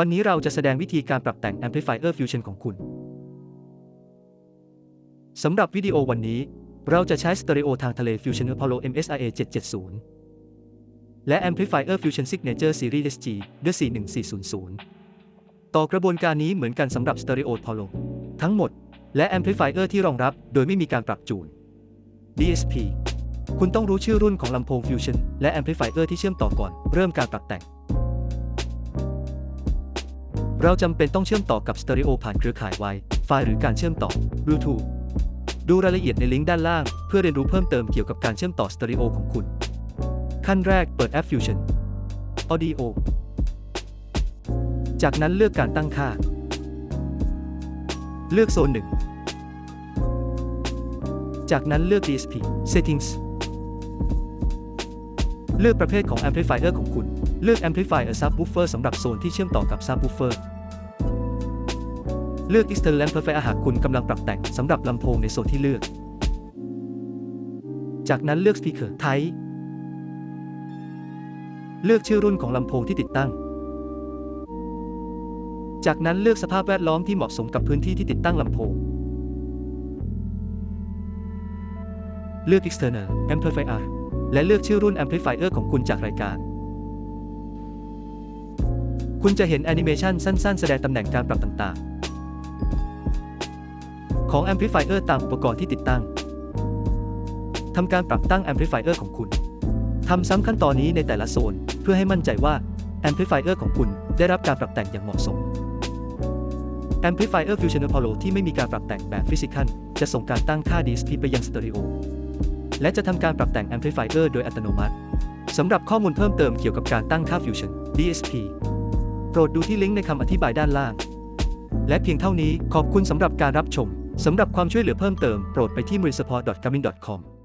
วันนี้เราจะแสดงวิธีการปรับแต่ง Amplifier Fusion ของคุณ สำหรับวิดีโอวันนี้ เราจะใช้สเตอริโอทางทะเล Fusion Apollo MSIA 770 และ Amplifier Fusion Signature Series SG ด้วย41400 ต่อกระบวนการนี้เหมือนกันสำหรับ Stereo Apollo ทั้งหมด และ Amplifier ที่รองรับโดยไม่มีการปรับจูน DSP คุณต้องรู้ชื่อรุ่นของลำโพง Fusion และ Amplifier ที่เชื่อมต่อก่อน เริ่มการปรับแต่ง เราจำเป็นต้องเชื่อมต่อกับสเตอริโอผ่านเครือข่าย Wi-Fi หรือการเชื่อมต่อ Bluetooth ดูรายละเอียดในลิงก์ด้านล่าง เพื่อเรียนรู้เพิ่มเติมเกี่ยวกับการเชื่อมต่อสเตอริโอของคุณ ขั้นแรกเปิดแอป Fusion Audio จากนั้นเลือกการตั้งค่า เลือกโซน 1 จากนั้นเลือก DSP Settings เลือกประเภทของ Amplifier ของคุณ เลือก Amplifier Subwoofer สำหรับโซนที่เชื่อมต่อกับ Subwoofer เลือก External Amplifier หากคุณกำลังปรับแต่งสำหรับลำโพงในโซนที่เลือก จากนั้นเลือก Speaker Type เลือกชื่อรุ่นของลำโพงที่ติดตั้ง จากนั้นเลือกสภาพแวดล้อมที่เหมาะสมกับพื้นที่ที่ติดตั้งลำโพง เลือก External Amplifier และเลือกชื่อรุ่น Amplifier ของคุณจากรายการคุณจะเห็นแอนิเมชันสั้น ๆ แสดงตำแหน่งการปรับต่าง ๆ ของ Amplifier ตามอุปกรณ์ที่ติดตั้งทำการปรับตั้ง Amplifier ของคุณทำซ้ำขั้นตอนนี้ในแต่ละโซน เพื่อให้มั่นใจว่า Amplifier ของคุณได้รับการปรับแต่งอย่างเหมาะสม Amplifier Fusion Apollo ที่ไม่มีการปรับแต่งแบบฟิสิก a l จะส่งการตั้งค่า DSP ไปยังสเตอริโอและจะทำการปรับแต่ง Amplifier โดยอัตโนมัติสำหรับข้อมูลเพิ่มเติมเกี่ยวกับการตั้งค่า Fusion DSP โปรดดูที่ลิงก์ในคำอธิบายด้านล่าง และเพียงเท่านี้ขอบคุณสำหรับการรับชม สำหรับความช่วยเหลือเพิ่มเติมโปรดไปที่ m u r i support g a m i n g c o m